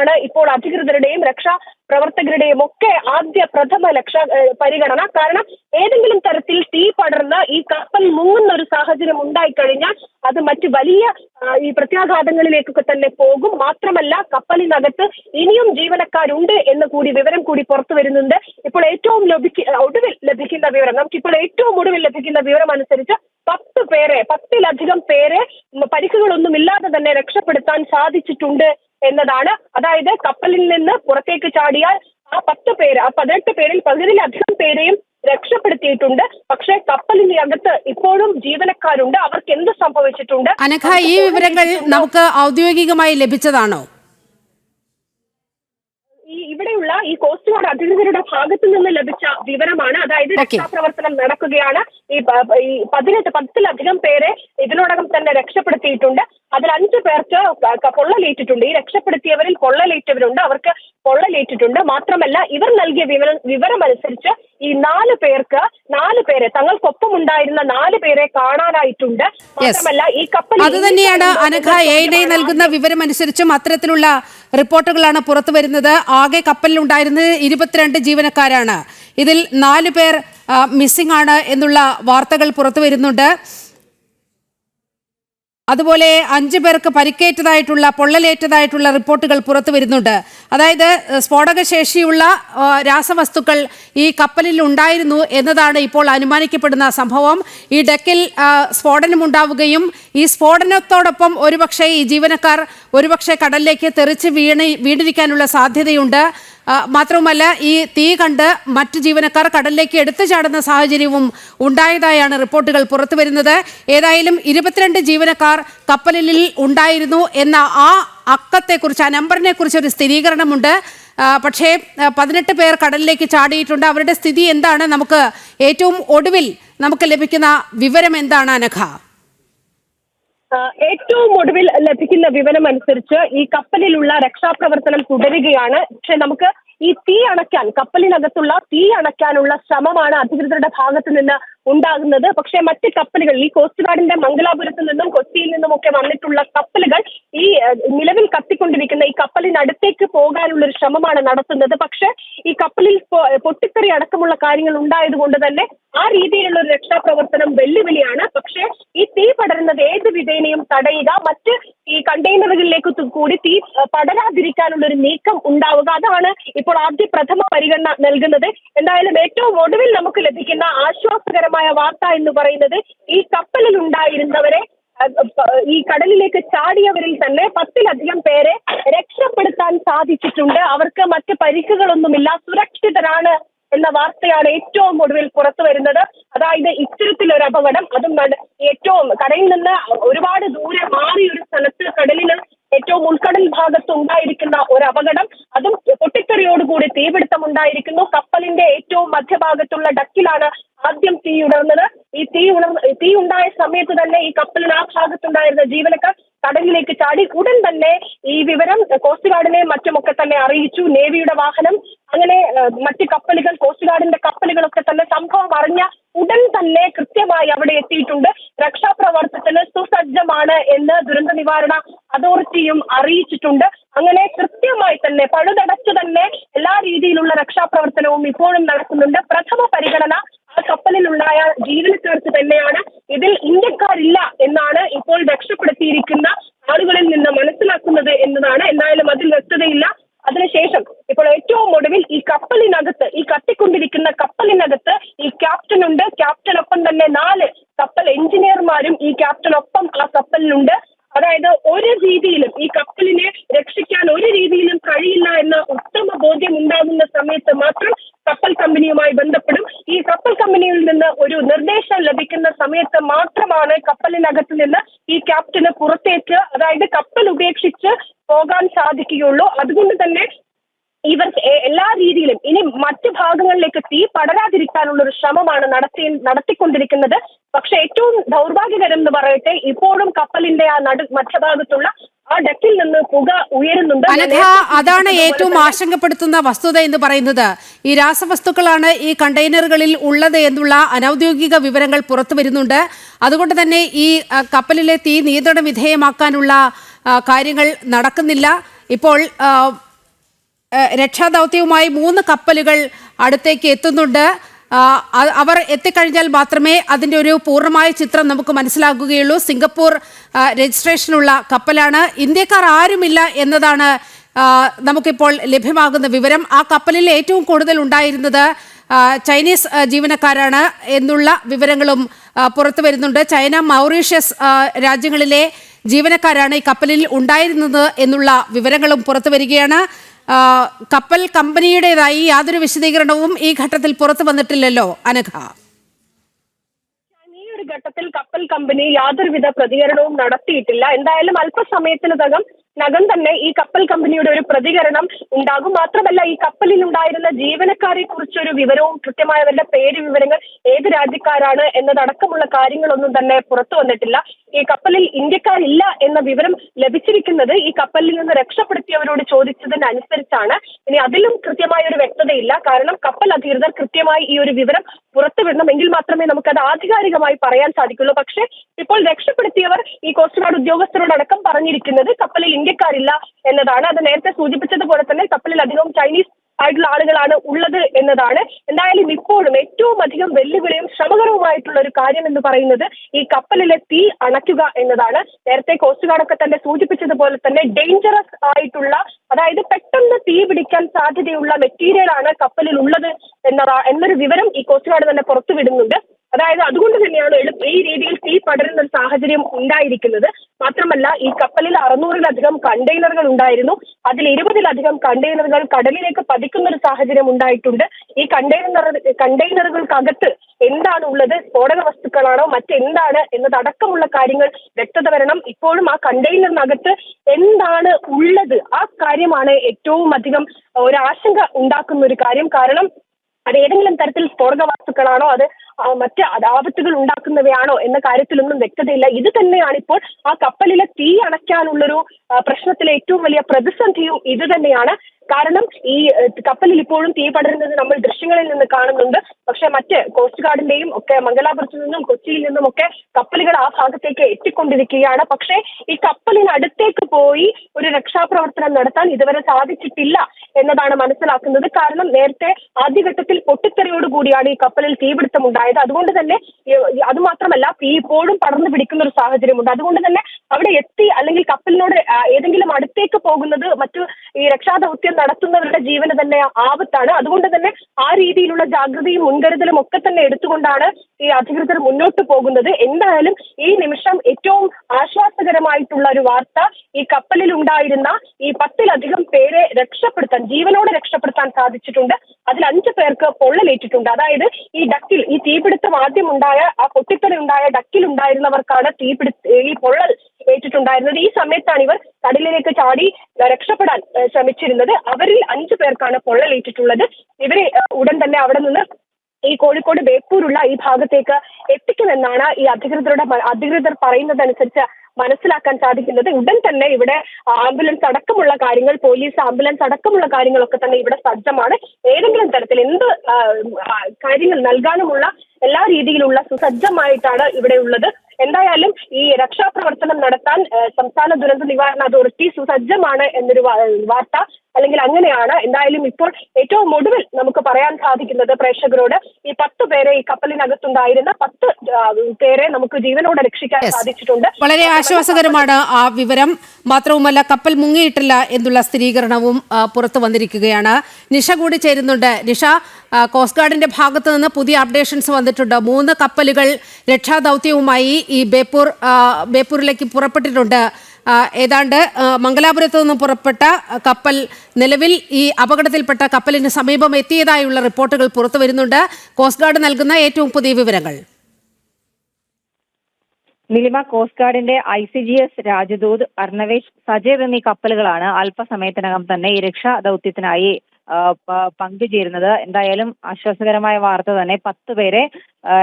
നീക്കമാണ് ഇപ്പോൾ അധികൃതരുടെയും രക്ഷാ പ്രവർത്തകരുടെയും ഒക്കെ ആദ്യ പ്രഥമ ലക്ഷ പരിഗണന. കാരണം ഏതെങ്കിലും തരത്തിൽ തീ പടർന്ന് ഈ കപ്പൽ മുങ്ങുന്ന ഒരു സാഹചര്യം ഉണ്ടായിക്കഴിഞ്ഞാൽ അത് മറ്റ് വലിയ ഈ പ്രത്യാഘാതങ്ങളിലേക്കൊക്കെ തന്നെ പോകും. മാത്രമല്ല കപ്പലിനകത്ത് ഇനിയും ജീവനക്കാരുണ്ട് എന്ന് കൂടി വിവരം കൂടി പുറത്തു വരുന്നുണ്ട്. ഇപ്പോൾ ഏറ്റവും ലഭിക്ക ഒടുവിൽ ലഭിക്കുന്ന വിവരം നമുക്കിപ്പോൾ ഏറ്റവും ഒടുവിൽ ലഭിക്കുന്ന വിവരം അനുസരിച്ച് പത്ത് പേരെ പത്തിലധികം പേരെ ഉം, പരിക്കുകളൊന്നും ഇല്ലാതെ തന്നെ രക്ഷപ്പെടുത്താൻ സാധിച്ചിട്ടുണ്ട് എന്നതാണ്. അതായത് കപ്പലിൽ നിന്ന് പുറത്തേക്ക് ചാടിയാൽ ആ പത്ത് പേര് ആ പതിനെട്ട് പേരിൽ പകുതിയിലധികം പേരെയും രക്ഷപ്പെടുത്തിയിട്ടുണ്ട്. പക്ഷേ കപ്പലിന്റെ അകത്ത് ഇപ്പോഴും ജീവനക്കാരുണ്ട്. അവർക്ക് എന്ത് സംഭവിച്ചിട്ടുണ്ട്? അനഘ ഈ വിവരങ്ങൾ നമുക്ക് ഔദ്യോഗികമായി ലഭിച്ചതാണോ? ഈ ഇവിടെയുള്ള ഈ കോസ്റ്റ് ഗാർഡ് അധികൃതരുടെ ഭാഗത്തു നിന്ന് ലഭിച്ച വിവരമാണ്. അതായത് രക്ഷാപ്രവർത്തനം നടക്കുകയാണ്. ഈ പതിനെട്ട് പത്തിലധികം പേരെ ഇതിനോടകം തന്നെ രക്ഷപ്പെടുത്തിയിട്ടുണ്ട്. അതിൽ അഞ്ച് പേർക്ക് പൊള്ളലേറ്റിട്ടുണ്ട് ഈ രക്ഷപ്പെടുത്തിയവരിൽ പൊള്ളലേറ്റവരുണ്ട് അവർക്ക് പൊള്ളലേറ്റിട്ടുണ്ട് മാത്രമല്ല ഇവർ നൽകിയ വിവരം വിവരമനുസരിച്ച് ഈ നാല് പേർക്ക് നാല് പേരെ തങ്ങൾക്കൊപ്പം ഉണ്ടായിരുന്ന നാല് പേരെ കാണാനായിട്ടുണ്ട്. മാത്രമല്ല ഈ കപ്പൽ അത് തന്നെയാണ് അനഘ എ നൽകുന്ന വിവരം വിവരമനുസരിച്ചും അത്തരത്തിലുള്ള റിപ്പോർട്ടുകളാണ് പുറത്തു വരുന്നത്. ആകെ കപ്പലിലുണ്ടായിരുന്നത് ഇരുപത്തിരണ്ട് ജീവനക്കാരാണ്. ഇതിൽ നാല് പേർ മിസ്സിംഗ് ആണ് എന്നുള്ള വാർത്തകൾ പുറത്തു വരുന്നുണ്ട്. അതുപോലെ അഞ്ചു പേർക്ക് പരിക്കേറ്റതായിട്ടുള്ള പൊള്ളലേറ്റതായിട്ടുള്ള റിപ്പോർട്ടുകൾ പുറത്തു വരുന്നുണ്ട്. അതായത് സ്ഫോടകശേഷിയുള്ള സ്ഫോടക ശേഷിയുള്ള രാസവസ്തുക്കൾ ഈ കപ്പലിൽ ഉണ്ടായിരുന്നു എന്നതാണ് ഇപ്പോൾ അനുമാനിക്കപ്പെടുന്ന സംഭവം. ഈ ഡെക്കിൽ സ്ഫോടനമുണ്ടാവുകയും ഈ സ്ഫോടനത്തോടൊപ്പം ഒരുപക്ഷെ ഈ ജീവനക്കാർ ഒരുപക്ഷെ കടലിലേക്ക് തെറിച്ച് വീണ് വീണിരിക്കാനുള്ള സാധ്യതയുണ്ട്. മാത്രവുമല്ല ഈ തീ കണ്ട് മറ്റു ജീവനക്കാർ കടലിലേക്ക് എടുത്തു ചാടുന്ന സാഹചര്യവും ഉണ്ടായതായാണ് റിപ്പോർട്ടുകൾ പുറത്തു വരുന്നത്. ഏതായാലും ഇരുപത്തിരണ്ട് ജീവനക്കാർ കപ്പലിൽ ഉണ്ടായിരുന്നു എന്ന ആ അക്കത്തെക്കുറിച്ച് ആ നമ്പറിനെ കുറിച്ച് ഒരു സ്ഥിരീകരണമുണ്ട്. പക്ഷേ പതിനെട്ട് പേർ കടലിലേക്ക് ചാടിയിട്ടുണ്ട്. അവരുടെ സ്ഥിതി എന്താണ്? നമുക്ക് ഏറ്റവും ഒടുവിൽ നമുക്ക് ലഭിക്കുന്ന വിവരം എന്താണ് അനഘ? ഏറ്റവും ഒടുവിൽ ലഭിക്കുന്ന വിവരം അനുസരിച്ച് ഈ കപ്പലിലുള്ള രക്ഷാപ്രവർത്തനം തുടരുകയാണ്. പക്ഷെ നമുക്ക് ഈ തീ അണയ്ക്കാൻ കപ്പലിനകത്തുള്ള തീ അണയ്ക്കാനുള്ള ശ്രമമാണ് അധികൃതരുടെ ഭാഗത്ത് നിന്ന് ഉണ്ടാകുന്നത്. പക്ഷേ മറ്റ് കപ്പലുകൾ ഈ കോസ്റ്റ് ഗാർഡിന്റെ മംഗലാപുരത്ത് നിന്നും കൊച്ചിയിൽ നിന്നും ഒക്കെ വന്നിട്ടുള്ള കപ്പലുകൾ ഈ നിലവിൽ കത്തിക്കൊണ്ടിരിക്കുന്ന ഈ കപ്പലിനടുത്തേക്ക് പോകാനുള്ള ഒരു ശ്രമമാണ് നടത്തുന്നത്. പക്ഷേ ഈ കപ്പലിൽ പൊട്ടിത്തെറി അടക്കമുള്ള കാര്യങ്ങൾ ഉണ്ടായതുകൊണ്ട് തന്നെ ആ രീതിയിലുള്ള ഒരു രക്ഷാപ്രവർത്തനം വെല്ലുവിളിയാണ്. പക്ഷേ ഈ തീ പടരുന്നത് ഏത് വിധേനയും തടയുക മറ്റ് ഈ കണ്ടെയ്നറുകളിലേക്ക് കൂടി തീ പടരാതിരിക്കാനുള്ള ഒരു നീക്കം ഉണ്ടാവുക അതാണ് ഇപ്പോൾ ആദ്യ പ്രഥമ പരിഗണന നൽകുന്നത്. എന്തായാലും ഏറ്റവും ഒടുവിൽ നമുക്ക് ലഭിക്കുന്ന ആശ്വാസകരമായ വാർത്ത എന്ന് പറയുന്നത് ഈ കപ്പലിൽ ഉണ്ടായിരുന്നവരെ ഈ കടലിലേക്ക് ചാടിയവരിൽ തന്നെ പത്തിലധികം പേരെ രക്ഷപ്പെടുത്താൻ സാധിച്ചിട്ടുണ്ട്. അവർക്ക് മറ്റ് പരിക്കുകളൊന്നുമില്ല. സുരക്ഷിതരാണ് എന്ന വാർത്തയാണ് ഏറ്റവും ഒടുവിൽ പുറത്തു വരുന്നത്. അതായത് ഇത്തരത്തിലൊരു അപകടം. അതും ഏറ്റവും കടയിൽ നിന്ന് ഒരുപാട് ദൂരെ മാറി ഒരു സ്ഥലത്ത് കടലിന് ഏറ്റവും ഉൾക്കടൽ ഭാഗത്ത് ഉണ്ടായിരിക്കുന്ന ഒരു അപകടം. അതും പൊട്ടിത്തെറിയോടുകൂടി തീപിടുത്തം ഉണ്ടായിരിക്കുന്നു. കപ്പലിന്റെ ഏറ്റവും മധ്യഭാഗത്തുള്ള ഡക്കിലാണ് ആദ്യം തീ ഉണർന്നത്. തീ ഉണർ തീ ഉണ്ടായ സമയത്ത് തന്നെ ഈ കപ്പലിൽ ആ ഭാഗത്തുണ്ടായിരുന്ന ജീവനക്കാർ കടലിലേക്ക് ചാടി ഉടൻ തന്നെ ഈ വിവരം കോസ്റ്റ് ഗാർഡിനെ മറ്റുമൊക്കെ തന്നെ അറിയിച്ചു. നേവിയുടെ വാഹനം അങ്ങനെ മറ്റ് കപ്പലുകൾ കോസ്റ്റ് ഗാർഡിന്റെ കപ്പലുകളൊക്കെ തന്നെ സംഭവം അറിഞ്ഞ ഉടൻ തന്നെ കൃത്യമായി അവിടെ എത്തിയിട്ടുണ്ട്. രക്ഷാപ്രവർത്തനത്തിന് സുസജ്ജമാണ് എന്ന് ദുരന്ത നിവാരണ അതോറിറ്റിയും അറിയിച്ചിട്ടുണ്ട്. അങ്ങനെ കൃത്യമായി തന്നെ പഴുതടച്ചു തന്നെ എല്ലാ രീതിയിലുള്ള രക്ഷാപ്രവർത്തനവും ഇപ്പോഴും നടക്കുന്നുണ്ട്. പ്രഥമ പരിഗണന കപ്പലിലുണ്ടായ ജീവനക്കാർക്ക് തന്നെയാണ് ഇതിൽ ഇന്ത്യക്കാരില്ല എന്നാണ് ഇപ്പോൾ രക്ഷപ്പെടുത്തിയിരിക്കുന്ന ആളുകളിൽ നിന്ന് മനസ്സിലാക്കുന്നത് എന്നതാണ്. എന്തായാലും അതിൽ വ്യക്തതയില്ല. അതിനുശേഷം ഇപ്പോൾ ഏറ്റവും ഒടുവിൽ ഈ കപ്പലിനകത്ത് ഈ കത്തിക്കൊണ്ടിരിക്കുന്ന കപ്പലിനകത്ത് ഈ ക്യാപ്റ്റൻ ഉണ്ട്. ക്യാപ്റ്റനൊപ്പം തന്നെ നാല് കപ്പൽ എഞ്ചിനീയർമാരും ഈ ക്യാപ്റ്റനൊപ്പം ആ കപ്പലിലുണ്ട് അതായത് ഒരു രീതിയിലും ഈ കപ്പലിനെ രക്ഷിക്കാൻ ഒരു രീതിയിലും കഴിയില്ല എന്ന ഉത്തമ ബോധ്യം ഉണ്ടാകുന്ന സമയത്ത് മാത്രം കപ്പൽ കമ്പനിയുമായി ബന്ധപ്പെടും ഈ കപ്പൽ കമ്പനിയിൽ നിന്ന് ഒരു നിർദ്ദേശം ലഭിക്കുന്ന സമയത്ത് മാത്രമാണ് കപ്പലിനകത്ത് നിന്ന് ഈ ക്യാപ്റ്റന് പുറത്തേക്ക് അതായത് കപ്പൽ ഉപേക്ഷിച്ച് പോകാൻ സാധിക്കുകയുള്ളൂ അതുകൊണ്ട് തന്നെ ഇവർ എ- എല്ലാ രീതിയിലും ഇനി മറ്റു ഭാഗങ്ങളിലേക്ക് തീ പടരാതിരിക്കാനുള്ള ഒരു ശ്രമമാണ് നടത്തി നടത്തിക്കൊണ്ടിരിക്കുന്നത് പക്ഷെ ഏറ്റവും ദൗർഭാഗ്യകരം എന്ന് പറയട്ടെ ഇപ്പോഴും കപ്പലിന്റെ ആ നടു മധ്യഭാഗത്തുള്ള ആ ഡെക്കിൽ നിന്ന് പുക ഉയരുന്നുണ്ട് ഞാൻ അനഘ നേരത്തെ അതാണ് ഏറ്റവും ആശങ്കപ്പെടുത്തുന്ന വസ്തുത എന്ന് പറയുന്നത്. ഈ രാസവസ്തുക്കളാണ് ഈ കണ്ടെയ്നറുകളിൽ ഉള്ളത് എന്നുള്ള അനൌദ്യോഗിക വിവരങ്ങൾ പുറത്തു വരുന്നുണ്ട്. അതുകൊണ്ട് തന്നെ ഈ കപ്പലിലെ തീ നിയന്ത്രണ വിധേയമാക്കാനുള്ള കാര്യങ്ങൾ നടക്കുന്നില്ല. ഇപ്പോൾ രക്ഷാദൗത്യവുമായി മൂന്ന് കപ്പലുകൾ അടുത്തേക്ക് എത്തുന്നുണ്ട്. അവർ എത്തിക്കഴിഞ്ഞാൽ മാത്രമേ അതിന്റെ ഒരു പൂർണമായ ചിത്രം നമുക്ക് മനസ്സിലാക്കുകയുള്ളൂ സിംഗപ്പൂർ രജിസ്ട്രേഷനുള്ള കപ്പലാണ്. ഇന്ത്യക്കാർ ആരുമില്ല എന്നതാണ് നമുക്കിപ്പോൾ ലഭ്യമാകുന്ന വിവരം ആ കപ്പലിൽ ഏറ്റവും കൂടുതൽ ഉണ്ടായിരുന്നത് ചൈനീസ് ജീവനക്കാരാണ് എന്നുള്ള വിവരങ്ങളും പുറത്തു വരുന്നുണ്ട്. ചൈന മൗറീഷ്യസ് രാജ്യങ്ങളിലെ ജീവനക്കാരാണ് ഈ കപ്പലിൽ ഉണ്ടായിരുന്നത് എന്നുള്ള വിവരങ്ങളും പുറത്തു വരികയാണ്. കപ്പൽ കമ്പനിയുടേതായി യാതൊരു വിശദീകരണവും ഈ ഘട്ടത്തിൽ പുറത്തു വന്നിട്ടില്ലല്ലോ. അനഘ. ഒരു ഘട്ടത്തിൽ കപ്പൽ കമ്പനി യാതൊരുവിധ പ്രതികരണവും നടത്തിയിട്ടില്ല. എന്തായാലും അല്പസമയത്തിനകം നകം തന്നെ ഈ കപ്പൽ കമ്പനിയുടെ ഒരു പ്രതികരണം ഉണ്ടാകും. മാത്രമല്ല ഈ കപ്പലിൽ ഉണ്ടായിരുന്ന ജീവനക്കാരെ കുറിച്ചൊരു വിവരവും കൃത്യമായ അവരുടെ പേര് വിവരങ്ങൾ ഏത് രാജ്യക്കാരാണ് എന്നതടക്കമുള്ള കാര്യങ്ങളൊന്നും തന്നെ പുറത്തു വന്നിട്ടില്ല. ഈ കപ്പലിൽ ഇന്ത്യക്കാരില്ല എന്ന വിവരം ലഭിച്ചിരിക്കുന്നത് ഈ കപ്പലിൽ നിന്ന് രക്ഷപ്പെടുത്തിയവരോട് ചോദിച്ചതിനനുസരിച്ചാണ്. ഇനി അതിലും കൃത്യമായ ഒരു വ്യക്തതയില്ല. കാരണം കപ്പൽ അധികൃതർ കൃത്യമായി ഈ ഒരു വിവരം പുറത്തുവിടണം എങ്കിൽ മാത്രമേ നമുക്കത് ആധികാരികമായി പറയാൻ സാധിക്കുള്ളൂ. പക്ഷേ ഇപ്പോൾ രക്ഷപ്പെടുത്തിയവർ ഈ കോസ്റ്റ് ഗാർഡ് ഉദ്യോഗസ്ഥരോടക്കം പറഞ്ഞിരിക്കുന്നത് കപ്പലിൽ ഇന്ത്യക്കാരില്ല എന്നതാണ് അത് നേരത്തെ സൂചിപ്പിച്ചതുപോലെ തന്നെ കപ്പലിൽ അധികവും ചൈനീസ് ആയിട്ടുള്ള ആളുകളാണ് ഉള്ളത് എന്നതാണ്. എന്തായാലും ഇപ്പോഴും ഏറ്റവും അധികം വെല്ലുവിളിയും ശ്രമകരവുമായിട്ടുള്ള ഒരു കാര്യം എന്ന് പറയുന്നത് ഈ കപ്പലിലെ തീ അണയ്ക്കുക എന്നതാണ്. നേരത്തെ കോസ്റ്റ് ഗാർഡൊക്കെ തന്നെ സൂചിപ്പിച്ചതുപോലെ തന്നെ ഡേഞ്ചറസ് ആയിട്ടുള്ള അതായത് പെട്ടെന്ന് തീ പിടിക്കാൻ സാധ്യതയുള്ള മെറ്റീരിയലാണ് കപ്പലിൽ ഉള്ളത് എന്നതാ എന്നൊരു വിവരം ഈ കോസ്റ്റ് ഗാർഡ് തന്നെ പുറത്തുവിടുന്നുണ്ട്. അതായത് അതുകൊണ്ട് തന്നെയാണ് ഈ രീതിയിൽ തീ പടരുന്ന ഒരു സാഹചര്യം ഉണ്ടായിരിക്കുന്നത്. മാത്രമല്ല ഈ കപ്പലിൽ അറുന്നൂറിലധികം കണ്ടെയ്നറുകൾ ഉണ്ടായിരുന്നു. അതിൽ ഇരുപതിലധികം കണ്ടെയ്നറുകൾ കടലിലേക്ക് പതിക്കുന്ന ഒരു സാഹചര്യം ഉണ്ടായിട്ടുണ്ട്. ഈ കണ്ടെയ്നർ കണ്ടെയ്നറുകൾക്കകത്ത് എന്താണ് ഉള്ളത് സ്ഫോടക വസ്തുക്കളാണോ മറ്റെന്താണ് എന്നതടക്കമുള്ള കാര്യങ്ങൾ വ്യക്തത വരണം. ഇപ്പോഴും ആ കണ്ടെയ്നറിനകത്ത് എന്താണ് ഉള്ളത് ആ കാര്യമാണ് ഏറ്റവും അധികം ഒരു ആശങ്ക ഉണ്ടാക്കുന്ന ഒരു കാര്യം. കാരണം അത് ഏതെങ്കിലും തരത്തിൽ സ്ഫോടക വസ്തുക്കളാണോ അത് മറ്റ് ആപത്തുകൾ ഉണ്ടാക്കുന്നവയാണോ എന്ന കാര്യത്തിലൊന്നും വ്യക്തതയില്ല. ഇത് തന്നെയാണ് ഇപ്പോൾ ആ കപ്പലിലെ തീ അണയ്ക്കാനുള്ളൊരു പ്രശ്നത്തിലെ ഏറ്റവും വലിയ പ്രതിസന്ധിയും ഇത് തന്നെയാണ്. കാരണം ഈ കപ്പലിൽ ഇപ്പോഴും തീ പടരുന്നത് നമ്മൾ ദൃശ്യങ്ങളിൽ നിന്ന് കാണുന്നുണ്ട്. പക്ഷെ മറ്റ് കോസ്റ്റ് ഗാർഡിന്റെയും ഒക്കെ മംഗലാപുരത്ത് നിന്നും കൊച്ചിയിൽ നിന്നും ഒക്കെ കപ്പലുകൾ ആ ഭാഗത്തേക്ക് എത്തിക്കൊണ്ടിരിക്കുകയാണ്. പക്ഷേ ഈ കപ്പലിനടുത്തേക്ക് പോയി ഒരു രക്ഷാപ്രവർത്തനം നടത്താൻ ഇതുവരെ സാധിച്ചിട്ടില്ല. എന്നതാണ് മനസ്സിലാക്കുന്നത്. കാരണം നേരത്തെ ആദ്യഘട്ടത്തിൽ പൊട്ടിത്തെറിയോടുകൂടിയാണ് ഈ കപ്പലിൽ തീപിടുത്തം ഉണ്ടായത് അതുകൊണ്ട് തന്നെ അതുമാത്രമല്ല അത് മാത്രമല്ല തീ ഇപ്പോഴും പടർന്നു പിടിക്കുന്ന ഒരു സാഹചര്യമുണ്ട്. അതുകൊണ്ട് തന്നെ അവിടെ എത്തി അല്ലെങ്കിൽ കപ്പലിനോട് ഏതെങ്കിലും അടുത്തേക്ക് പോകുന്നത് മറ്റു ഈ രക്ഷാദൗത്യം നടത്തുന്നവരുടെ ജീവന് തന്നെ ആപത്താണ്. അതുകൊണ്ട് തന്നെ ആ രീതിയിലുള്ള ജാഗ്രതയും മുൻകരുതലും ഒക്കെ തന്നെ എടുത്തുകൊണ്ടാണ് ഈ അധികൃതർ മുന്നോട്ട് പോകുന്നത്. എന്തായാലും ഈ നിമിഷം ഏറ്റവും ആശ്വാസകരമായിട്ടുള്ള ഒരു വാർത്ത ഈ കപ്പലിൽ ഉണ്ടായിരുന്ന ഈ പത്തിലധികം പേരെ രക്ഷപ്പെടുത്താൻ ജീവനോടെ രക്ഷപ്പെടുത്താൻ സാധിച്ചിട്ടുണ്ട്. അതിൽ അഞ്ചു പേർക്ക് പൊള്ളലേറ്റിട്ടുണ്ട്. അതായത് ഈ ഡക്കിൽ ഈ തീപിടുത്തം ആദ്യം ഉണ്ടായ ആ പൊട്ടിത്തെറി ഉണ്ടായ ഡക്കിൽ ഉണ്ടായിരുന്നവർക്കാണ് തീപിടുത്ത ഈ പൊള്ളൽ ഏറ്റിട്ടുണ്ടായിരുന്നത് ഈ സമയത്താണ് ഇവർ കടലിലേക്ക് ചാടി രക്ഷപ്പെടാൻ ശ്രമിച്ചിരുന്നത്. അവരിൽ അഞ്ചു പേർക്കാണ് പൊള്ളലേറ്റിട്ടുള്ളത്. ഇവരെ ഉടൻ തന്നെ അവിടെ നിന്ന് ഈ കോഴിക്കോട് ബേപ്പൂരുള്ള ഈ ഭാഗത്തേക്ക് എത്തിക്കുമെന്നാണ് ഈ അധികൃതരുടെ അധികൃതർ പറയുന്നതനുസരിച്ച് മനസ്സിലാക്കാൻ സാധിക്കുന്നത്. ഉടൻ തന്നെ ഇവിടെ ആംബുലൻസ് അടക്കമുള്ള കാര്യങ്ങൾ പോലീസ് ആംബുലൻസ് അടക്കമുള്ള കാര്യങ്ങളൊക്കെ തന്നെ ഇവിടെ സജ്ജമാണ്. ഏതെങ്കിലും തരത്തിൽ എന്ത് കാര്യങ്ങൾ നൽകാനുമുള്ള എല്ലാ രീതിയിലുള്ള സുസജ്ജമായിട്ടാണ് ഇവിടെ ഉള്ളത്. എന്തായാലും ഈ രക്ഷാപ്രവർത്തനം നടത്താൻ സംസ്ഥാന ദുരന്ത നിവാരണ അതോറിറ്റി സുസജ്ജമാണ് എന്നൊരു വാർത്ത അല്ലെങ്കിൽ അങ്ങനെയാണ് എന്തായാലും ഇപ്പോൾ ഏറ്റവും ഒടുവിൽ നമുക്ക് പറയാൻ സാധിക്കുന്നത് പ്രേക്ഷകരോട് ഈ പത്ത് പേരെ ഈ കപ്പലിനകത്തുണ്ടായിരുന്ന പത്ത് പേരെ നമുക്ക് ജീവനോടെ രക്ഷിക്കാൻ സാധിച്ചിട്ടുണ്ട്. വളരെ ആശ്വാസകരമാണ് ആ വിവരം. മാത്രവുമല്ല കപ്പൽ മുങ്ങിയിട്ടില്ല എന്നുള്ള സ്ഥിരീകരണവും പുറത്തു വന്നിരിക്കുകയാണ്. നിഷ കൂടി ചേരുന്നുണ്ട്. നിഷ കോസ്റ്റ് ഗാർഡിന്റെ ഭാഗത്ത് നിന്ന് പുതിയ അപ്ഡേഷൻസ് വന്നിട്ടുണ്ട്. മൂന്ന് കപ്പലുകൾ രക്ഷാദൗത്യവുമായി ഈ ബേപ്പൂർ ബേപ്പൂരിലേക്ക് പുറപ്പെട്ടിട്ടുണ്ട്. ഏതാണ്ട് മംഗലാപുരത്ത് നിന്ന് പുറപ്പെട്ട കപ്പൽ നിലവിൽ ഈ അപകടത്തിൽപ്പെട്ട കപ്പലിന് സമീപം എത്തിയതായുള്ള റിപ്പോർട്ടുകൾ പുറത്തു വരുന്നുണ്ട്. കോസ്റ്റ് ഗാർഡ് നൽകുന്ന ഏറ്റവും പുതിയ വിവരങ്ങൾ. നിലിമ coast ഗാർഡിന്റെ I C G S Rajdoot Arnvesh സജേവ് എന്നീ കപ്പലുകളാണ് അല്പസമയത്തിനകം തന്നെ ഈ രക്ഷാ ദൗത്യത്തിനായി പങ്കുചേരുന്നത്. എന്തായാലും ആശ്വാസകരമായ വാർത്ത തന്നെ പത്ത് പേരെ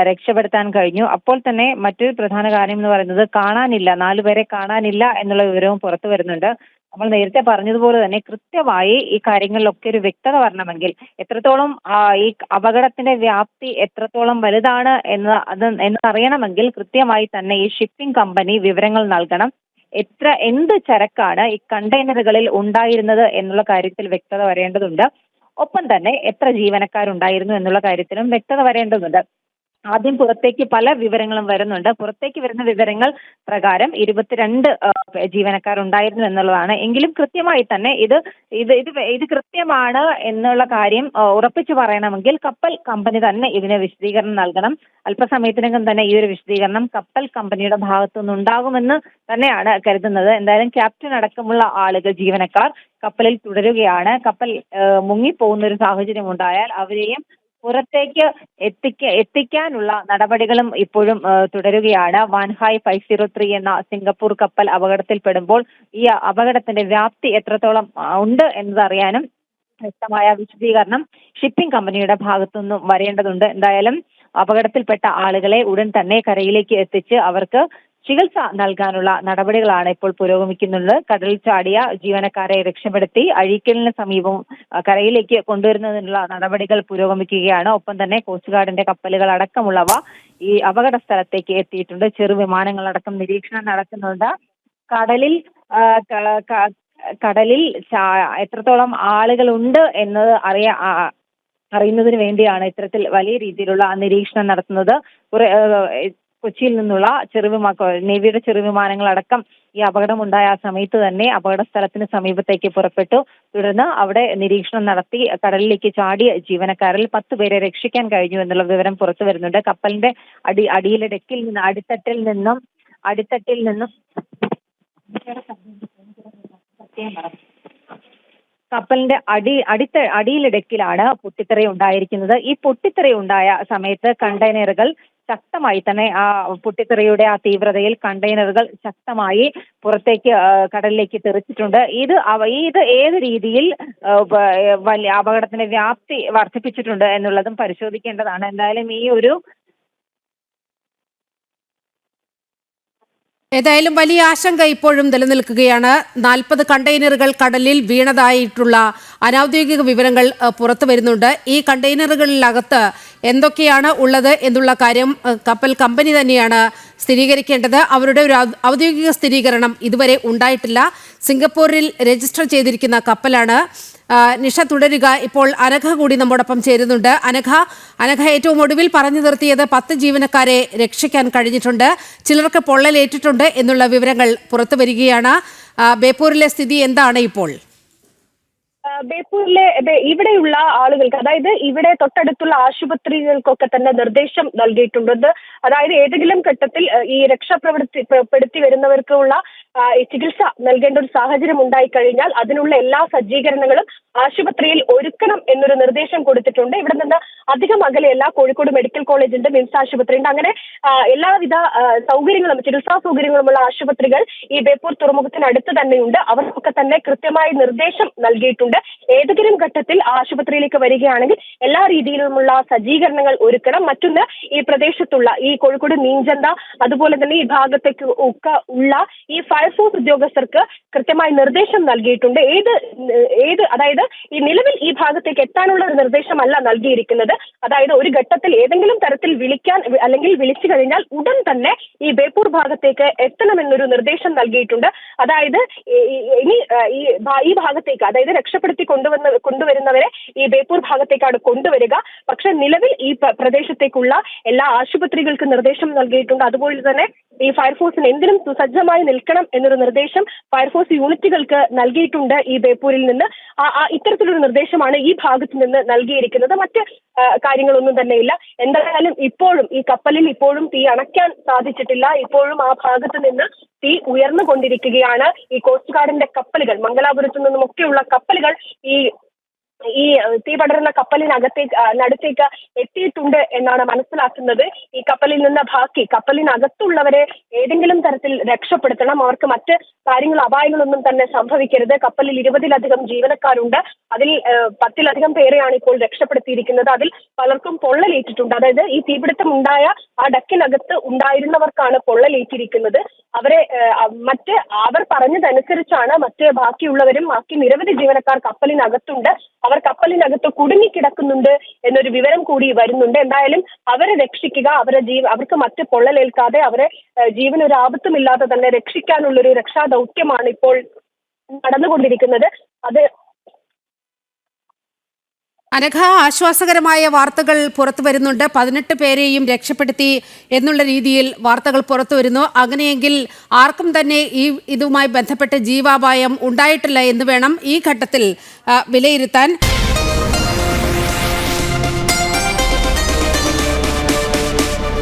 രക്ഷപ്പെടുത്താൻ കഴിഞ്ഞു. അപ്പോൾ തന്നെ മറ്റൊരു പ്രധാന കാര്യം എന്ന് പറയുന്നത് കാണാനില്ല നാലു പേരെ കാണാനില്ല എന്നുള്ള വിവരവും പുറത്തു വരുന്നുണ്ട്. നമ്മൾ നേരത്തെ പറഞ്ഞതുപോലെ തന്നെ കൃത്യമായി ഈ കാര്യങ്ങളിലൊക്കെ ഒരു വ്യക്തത വരണമെങ്കിൽ എത്രത്തോളം ഈ അപകടത്തിന്റെ വ്യാപ്തി എത്രത്തോളം വലുതാണ് എന്ന് അത് എന്നറിയണമെങ്കിൽ കൃത്യമായി തന്നെ ഈ ഷിപ്പിംഗ് കമ്പനി വിവരങ്ങൾ നൽകണം. എത്ര എന്ത് ചരക്കാണ് ഈ കണ്ടെയ്നറുകളിൽ ഉണ്ടായിരുന്നത് എന്നുള്ള കാര്യത്തിൽ വ്യക്തത വരേണ്ടതുണ്ട്. ഒപ്പം തന്നെ എത്ര ജീവനക്കാരുണ്ടായിരുന്നു എന്നുള്ള കാര്യത്തിലും വ്യക്തത വരേണ്ടതുണ്ട്. ആദ്യം പുറത്തേക്ക് പല വിവരങ്ങളും വരുന്നുണ്ട്. പുറത്തേക്ക് വരുന്ന വിവരങ്ങൾ പ്രകാരം ഇരുപത്തിരണ്ട് ജീവനക്കാർ ഉണ്ടായിരുന്നു എന്നുള്ളതാണ്. എങ്കിലും കൃത്യമായി തന്നെ ഇത് ഇത് ഇത് ഇത് കൃത്യമാണ് എന്നുള്ള കാര്യം ഉറപ്പിച്ചു പറയണമെങ്കിൽ കപ്പൽ കമ്പനി തന്നെ ഇതിന് വിശദീകരണം നൽകണം. അല്പസമയത്തിനകം തന്നെ ഈ ഒരു വിശദീകരണം കപ്പൽ കമ്പനിയുടെ ഭാഗത്തു നിന്നുണ്ടാകുമെന്ന് തന്നെയാണ് കരുതുന്നത്. എന്തായാലും ക്യാപ്റ്റൻ അടക്കമുള്ള ആളുകൾ ജീവനക്കാർ കപ്പലിൽ തുടരുകയാണ്. കപ്പൽ മുങ്ങിപ്പോകുന്ന ഒരു സാഹചര്യം ഉണ്ടായാൽ അവരെയും പുറത്തേക്ക് എത്തിക്ക എത്തിക്കാനുള്ള നടപടികളും ഇപ്പോഴും തുടരുകയാണ്. Wan Hai five zero three എന്ന സിംഗപ്പൂർ കപ്പൽ അപകടത്തിൽപ്പെടുമ്പോൾ ഈ അപകടത്തിന്റെ വ്യാപ്തി എത്രത്തോളം ഉണ്ട് എന്നതറിയാനും വ്യക്തമായ വിശദീകരണം ഷിപ്പിംഗ് കമ്പനിയുടെ ഭാഗത്തുനിന്നും വരേണ്ടതുണ്ട്. എന്തായാലും അപകടത്തിൽപ്പെട്ട ആളുകളെ ഉടൻ തന്നെ കരയിലേക്ക് എത്തിച്ച് അവർക്ക് ചികിത്സ നൽകാനുള്ള നടപടികളാണ് ഇപ്പോൾ പുരോഗമിക്കുന്നത്. കടലിൽ ചാടിയ ജീവനക്കാരെ രക്ഷപ്പെടുത്തി അഴീക്കലിന് സമീപം കരയിലേക്ക് കൊണ്ടുവരുന്നതിനുള്ള നടപടികൾ പുരോഗമിക്കുകയാണ്. ഒപ്പം തന്നെ കോസ്റ്റ് ഗാർഡിന്റെ കപ്പലുകൾ അടക്കമുള്ളവ ഈ അപകട സ്ഥലത്തേക്ക് എത്തിയിട്ടുണ്ട്. ചെറു വിമാനങ്ങളടക്കം നിരീക്ഷണം നടക്കുന്നുണ്ട്. കടലിൽ കടലിൽ എത്രത്തോളം എത്രത്തോളം ആളുകളുണ്ട് എന്നത് അറിയാ അറിയുന്നതിന് വേണ്ടിയാണ് ഇത്തരത്തിൽ വലിയ രീതിയിലുള്ള നിരീക്ഷണം നടത്തുന്നത്. കൊച്ചിയിൽ നിന്നുള്ള ചെറുവിമാ നേവിയുടെ ചെറുവിമാനങ്ങളടക്കം ഈ അപകടമുണ്ടായ ആ സമയത്ത് തന്നെ അപകട സ്ഥലത്തിന് സമീപത്തേക്ക് പുറപ്പെട്ടു. തുടർന്ന് അവിടെ നിരീക്ഷണം നടത്തി കടലിലേക്ക് ചാടിയ ജീവനക്കാരിൽ പത്ത് പേരെ രക്ഷിക്കാൻ കഴിഞ്ഞു എന്നുള്ള വിവരം പുറത്തു വരുന്നുണ്ട്. കപ്പലിന്റെ അടി അടിയിലെ ഡെക്കിൽ നിന്ന് അടിത്തട്ടിൽ നിന്നും അടിത്തട്ടിൽ നിന്നും കപ്പലിന്റെ അടി അടിത്ത അടിയിലിടക്കിലാണ് പൊട്ടിത്തെറി ഉണ്ടായിരിക്കുന്നത് ഈ പൊട്ടിത്തെറി ഉണ്ടായ സമയത്ത് കണ്ടെയ്നറുകൾ ശക്തമായി തന്നെ ആ പൊട്ടിത്തെറിയുടെ ആ തീവ്രതയിൽ കണ്ടെയ്നറുകൾ ശക്തമായി പുറത്തേക്ക് കടലിലേക്ക് തെറിച്ചിട്ടുണ്ട്. ഇത് ഇത് ഏത് രീതിയിൽ വലിയ അപകടത്തിന്റെ വ്യാപ്തി വർദ്ധിപ്പിച്ചിട്ടുണ്ട് എന്നുള്ളതും പരിശോധിക്കേണ്ടതാണ്. എന്തായാലും ഈ ഒരു ഏതായാലും വലിയ ആശങ്ക ഇപ്പോഴും നിലനിൽക്കുകയാണ്. നാൽപ്പത് കണ്ടെയ്നറുകൾ കടലിൽ വീണതായിട്ടുള്ള അനൌദ്യോഗിക വിവരങ്ങൾ പുറത്തു വരുന്നുണ്ട്. ഈ കണ്ടെയ്നറുകളിലകത്ത് എന്തൊക്കെയാണ് ഉള്ളത് എന്നുള്ള കാര്യം കപ്പൽ കമ്പനി തന്നെയാണ് സ്ഥിരീകരിക്കേണ്ടത്. അവരുടെ ഒരു ഔദ്യോഗിക സ്ഥിരീകരണം ഇതുവരെ ഉണ്ടായിട്ടില്ല. സിംഗപ്പൂരിൽ രജിസ്റ്റർ ചെയ്തിരിക്കുന്ന കപ്പലാണ്. നിഷ തുടരുക. ഇപ്പോൾ അനഘ കൂടി നമ്മോടൊപ്പം ചേരുന്നുണ്ട്. അനഘ അനഘ ഏറ്റവും ഒടുവിൽ പറഞ്ഞു നിർത്തിയത് പത്ത് ജീവനക്കാരെ രക്ഷിക്കാൻ കഴിഞ്ഞിട്ടുണ്ട്. ചിലർക്ക് പൊള്ളലേറ്റിട്ടുണ്ട് എന്നുള്ള വിവരങ്ങൾ പുറത്തു വരികയാണ്. ബേപ്പൂരിലെ സ്ഥിതി എന്താണ് ഇപ്പോൾ? ബേപ്പൂരിലെ ഇവിടെയുള്ള ആളുകൾക്ക് അതായത് ഇവിടെ തൊട്ടടുത്തുള്ള ആശുപത്രികൾക്കൊക്കെ തന്നെ നിർദ്ദേശം നൽകിയിട്ടുണ്ട്. അതായത് ഏതെങ്കിലും ഘട്ടത്തിൽ ഈ രക്ഷാപ്രവർത്തി പ്ര- പെടുത്തി വരുന്നവർക്കുള്ള ചികിത്സ നൽകേണ്ട ഒരു സാഹചര്യം ഉണ്ടായി കഴിഞ്ഞാൽ അതിനുള്ള എല്ലാ സജ്ജീകരണങ്ങളും ആശുപത്രിയിൽ ഒരുക്കണം എന്നൊരു നിർദ്ദേശം കൊടുത്തിട്ടുണ്ട്. ഇവിടെ നിന്ന് അധികം അകലെയല്ല കോഴിക്കോട് മെഡിക്കൽ കോളേജുണ്ട് മിംസ് ആശുപത്രി ഉണ്ട് അങ്ങനെ എല്ലാവിധ സൗകര്യങ്ങളും ചികിത്സാ സൗകര്യങ്ങളുമുള്ള ആശുപത്രികൾ ഈ ബേപ്പൂർ തുറമുഖത്തിനടുത്ത് തന്നെയുണ്ട്. അവർക്കൊക്കെ തന്നെ കൃത്യമായ നിർദ്ദേശം നൽകിയിട്ടുണ്ട്. ഏതെങ്കിലും ഘട്ടത്തിൽ ആശുപത്രിയിലേക്ക് വരികയാണെങ്കിൽ എല്ലാ രീതിയിലുമുള്ള സജ്ജീകരണങ്ങൾ ഒരുക്കണം. മറ്റൊന്ന് ഈ പ്രദേശത്തുള്ള ഈ കോഴിക്കോട് നീഞ്ചന്ത അതുപോലെ തന്നെ ഈ ഭാഗത്തേക്ക് ഒക്കെ ഉള്ള ഈ ഫയർഫോഴ്സ് ഉദ്യോഗസ്ഥർക്ക് കൃത്യമായ നിർദ്ദേശം നൽകിയിട്ടുണ്ട്. ഏത് ഏത് അതായത് ഈ നിലവിൽ ഈ ഭാഗത്തേക്ക് എത്താനുള്ള ഒരു നിർദ്ദേശമല്ല നൽകിയിരിക്കുന്നത്. അതായത് ഒരു ഘട്ടത്തിൽ ഏതെങ്കിലും തരത്തിൽ വിളിക്കാൻ അല്ലെങ്കിൽ വിളിച്ചു കഴിഞ്ഞാൽ ഉടൻ തന്നെ ഈ ബേപ്പൂർ ഭാഗത്തേക്ക് എത്തണമെന്നൊരു നിർദ്ദേശം നൽകിയിട്ടുണ്ട്. അതായത് ഇനി ഈ ഭാഗത്തേക്ക് അതായത് രക്ഷപ്പെടുത്തി കൊണ്ടുവന്ന കൊണ്ടുവരുന്നവരെ ഈ ബേപ്പൂർ ഭാഗത്തേക്കാണ് കൊണ്ടുവരിക. പക്ഷെ നിലവിൽ ഈ പ്രദേശത്തേക്കുള്ള എല്ലാ ആശുപത്രികൾക്കും നിർദ്ദേശം നൽകിയിട്ടുണ്ട്. അതുപോലെ തന്നെ ഈ ഫയർഫോഴ്സിന് എന്തിനും സുസജ്ജമായി നിൽക്കണം എന്നൊരു നിർദ്ദേശം ഫയർഫോഴ്സ് യൂണിറ്റുകൾക്ക് നൽകിയിട്ടുണ്ട് ഈ ബേപ്പൂരിൽ നിന്ന്. ഇത്തരത്തിലൊരു നിർദ്ദേശമാണ് ഈ ഭാഗത്ത് നിന്ന് നൽകിയിരിക്കുന്നത്. മറ്റ് കാര്യങ്ങളൊന്നും തന്നെയില്ല. എന്തായാലും ഇപ്പോഴും ഈ കപ്പലിൽ ഇപ്പോഴും തീ അണയ്ക്കാൻ സാധിച്ചിട്ടില്ല. ഇപ്പോഴും ആ ഭാഗത്ത് നിന്ന് തീ ഉയർന്നുകൊണ്ടിരിക്കുകയാണ്. ഈ കോസ്റ്റ് ഗാർഡിന്റെ കപ്പലുകൾ മംഗലാപുരത്തു നിന്നുമൊക്കെയുള്ള കപ്പലുകൾ ഈ ഈ തീ പടരുന്ന കപ്പലിനകത്തേക്ക് നടുത്തേക്ക് എത്തിയിട്ടുണ്ട് എന്നാണ് മനസ്സിലാക്കുന്നത്. ഈ കപ്പലിൽ നിന്ന് ബാക്കി കപ്പലിനകത്തുള്ളവരെ ഏതെങ്കിലും തരത്തിൽ രക്ഷപ്പെടുത്തണം. അവർക്ക് മറ്റ് കാര്യങ്ങൾ അപായങ്ങളൊന്നും തന്നെ സംഭവിക്കരുത്. കപ്പലിൽ ഇരുപതിലധികം ജീവനക്കാരുണ്ട്. അതിൽ പത്തിലധികം പേരെയാണ് ഇപ്പോൾ രക്ഷപ്പെടുത്തിയിരിക്കുന്നത്. അതിൽ പലർക്കും പൊള്ളലേറ്റിട്ടുണ്ട്. അതായത് ഈ തീപിടുത്തം ഉണ്ടായ ആ ഡക്കിനകത്ത് ഉണ്ടായിരുന്നവർക്കാണ് പൊള്ളലേറ്റിരിക്കുന്നത്. അവരെ മറ്റ് അവർ പറഞ്ഞതനുസരിച്ചാണ് മറ്റ് ബാക്കിയുള്ളവരും ബാക്കി നിരവധി ജീവനക്കാർ കപ്പലിനകത്തുണ്ട്. അവർ കപ്പലിനകത്ത് കുടുങ്ങിക്കിടക്കുന്നുണ്ട് എന്നൊരു വിവരം കൂടി വരുന്നുണ്ട്. എന്തായാലും അവരെ രക്ഷിക്കുക അവരെ ജീവ അവർക്ക് മറ്റ് പൊള്ളലേൽക്കാതെ അവരെ ജീവനൊരാപത്തുമില്ലാതെ തന്നെ രക്ഷിക്കാനുള്ളൊരു രക്ഷാ ദൗത്യമാണ് ഇപ്പോൾ നടന്നുകൊണ്ടിരിക്കുന്നത്. അത് അനഘ ആശ്വാസകരമായ വാർത്തകൾ പുറത്തു വരുന്നുണ്ട്. പതിനെട്ട് പേരെയും രക്ഷപ്പെടുത്തി എന്നുള്ള രീതിയിൽ വാർത്തകൾ പുറത്തു വരുന്നു. അങ്ങനെയെങ്കിൽ ആർക്കും തന്നെ ഈ ഇതുമായി ബന്ധപ്പെട്ട ജീവാപായം ഉണ്ടായിട്ടില്ല എന്ന് വേണം ഈ ഘട്ടത്തിൽ വിലയിരുത്താൻ.